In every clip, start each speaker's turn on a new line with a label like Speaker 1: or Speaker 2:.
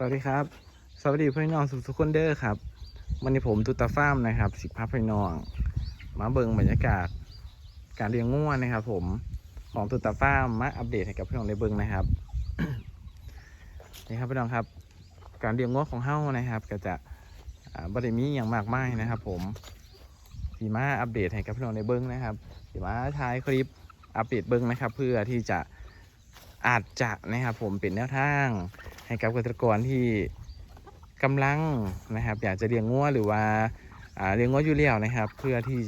Speaker 1: สวัสดีครับ สวัสดีพี่น้องทุกคนเด้อครับวันนี้ผมตุตาฟ้าร์มนะครับสิพาพี่น้อง มาเบิ่งบรรยากาศ การเลี้ยงง่วนะครับ ผมของตุตาฟ้าร์มมาอัปเดตให้กับพี่น้องได้เบิ่งนะครับนี่ครับพี่น้องครับ การเลี้ยงง่วของเฮ้านะครับ ก็จะบริมีอย่างมากมายนะครับ ผมสีมาอัปเดตให้กับพี่น้องได้เบิ่งนะครับสีมาท้ายคลิปอัปเดตเบิ่งนะครับ เพื่อที่จะ อาจจะนะครับผมเป็นแนวทางให้กับเกษตรกรที่กำลังนะครับ อยากจะเลี้ยงงัวหรือว่าเลี้ยงงัวอยู่แล้วนะครับ เพื่อที่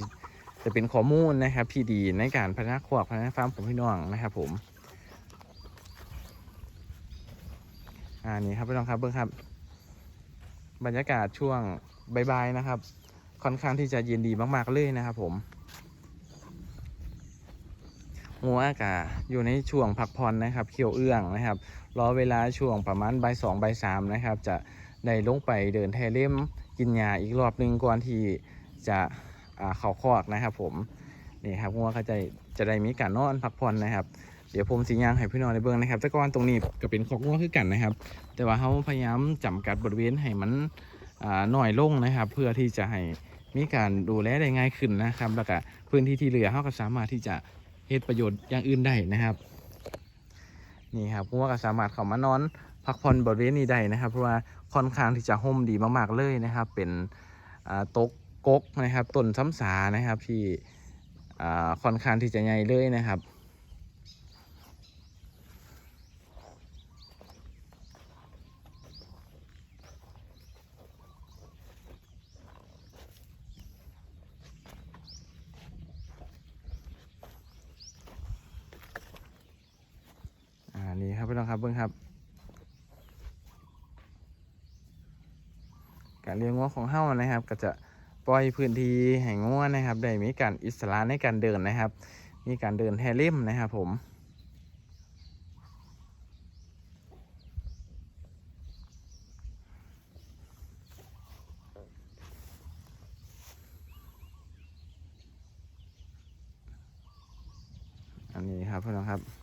Speaker 1: จะเป็นข้อมูลนะครับที่ดีในการพัฒนาขวากพัฒนาฟาร์มของพี่น้องนะครับผมอ่านี่ครับพี่น้องครับเบิ้องครับ บรรยากาศช่วงบ่ายๆนะครับ ค่อนข้างที่จะเย็นดีมาก ๆ เลยนะครับผม งัวกะอยู่ในช่วงพักผ่อนนะครับเขียวเอื้องนะครับ รอเวลาช่วงประมาณบ่ายสองบ่ายสามนะครับ จะได้ลงไปเดินแทเล่มกินยาอีกรอบหนึ่งก่อนที่จะอ่าเข้าคอกนะครับ ผมนี่ครับงัวเขาจะจะได้มีการนอนพักผ่อนนะครับ เดี๋ยวผมสียางให้พี่น้องในเบื้องนะครับแต่ก่อนตรงนี้ก็เป็นคอกงัวคือกันนะครับ แต่ว่าเขาพยายามจำกัดบริเวณให้มันอ่าน้อยลงนะครับ เพื่อที่จะให้มีการดูแลได้ง่ายขึ้นนะครับ แล้วก็พื้นที่ที่เหลือเขาก็สามารถที่จะ เฮ็ดประโยชน์อย่างอื่นได้นะครับ นี่ครับพวก็สามารถเข้ามานอน พักผ่อนบริเวณนี้ได้นะครับ เพราะว่าค่อนข้างที่จะห่มดีมากๆเลยนะครับ เป็นอ่าตกกกนะครับต้นซ้ำสานะครับที่ค่อนข้างที่จะใหญ่เลยนะครับ นี่ครับพี่น้องครับเบิ้งครับ การเลี้ยงงัวของเฮ้านะครับ ก็จะปล่อยพื้นที่ให้งัวนะครับ ได้มีการอิสระในการเดินนะครับ มีการเดินแทเล่มนะครับผมอันนี้ครับพี่น้องครับ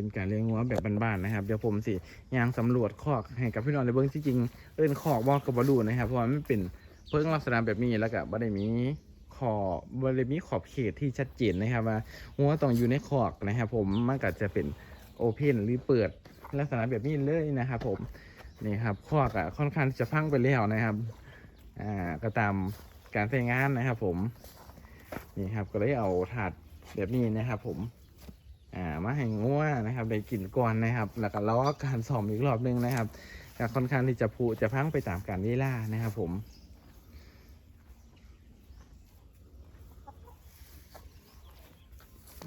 Speaker 1: เป็นการเลี้ยงงัวแบบบ้านๆนะครับ เดี๋ยวผมสิยางสำรวจคอกให้กับพี่น้องในเบื้องที่จริงเอิ้นคอกบอกกับบรูนะครับ เพราะว่ามันเป็นเพิ่งลักษณะแบบนี้แล้วก็บ่ได้มีขอบบ่ได้มีขอบเขตที่ชัดเจนนะครับว่างัวต้องอยู่ในคอกนะครับ ผมมันก็จะเป็นโอเพนหรือเปิดลักษณะแบบนี้เลยนะครับผมนี่ครับคอกอะค่อนข้างจะพังไปแล้วนะครับอ่าก็ตามการใช้งานนะครับ ผมนี่ครับก็เลยเอาถาดแบบนี้นะครับ ผม อ่ามาให้งัวนะครับ ได้กินก่อนนะครับ แล้วก็ล้อการสอมอีกรอบหนึงนะครับก็ค่อนข้างที่จะผูจะพังไปตามการเวลานะครับผม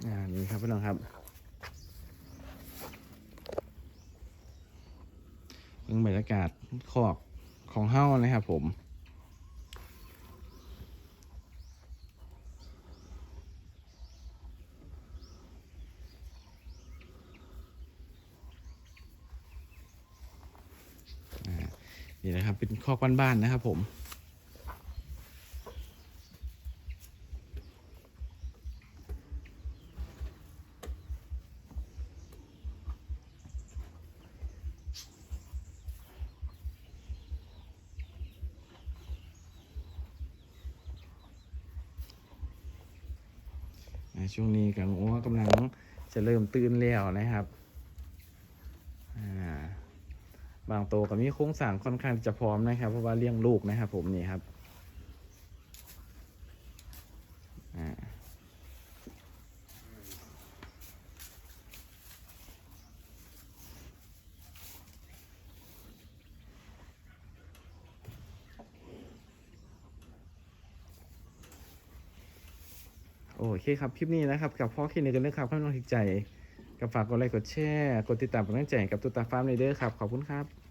Speaker 1: อ่านี่ครับพี่น้องครับเรื่องบรรยากาศขอกของเฮ้านะครับผม นี่นะครับ เป็นคอกบ้านๆนะครับ ผมช่วงนี้กับอ้กำลังจะเริ่มตื่นแล้วนะครับ อ่า บางโตวก็มีโครงสร้างค่อนข้างจะพร้อมนะครับ เพราะว่าเลี้ยงลูกนะครับผมนี่ครับโอเคครับ คลิปนี้นะครับ กับพ่อคลินิกกันเลยครับข้างนอกทิกใจ ก็ฝากกดไลค์กดแชร์ กดติดตามกำลังใจให้กับตุตตาฟาร์มเลยเด้อครับ ขอบคุณครับ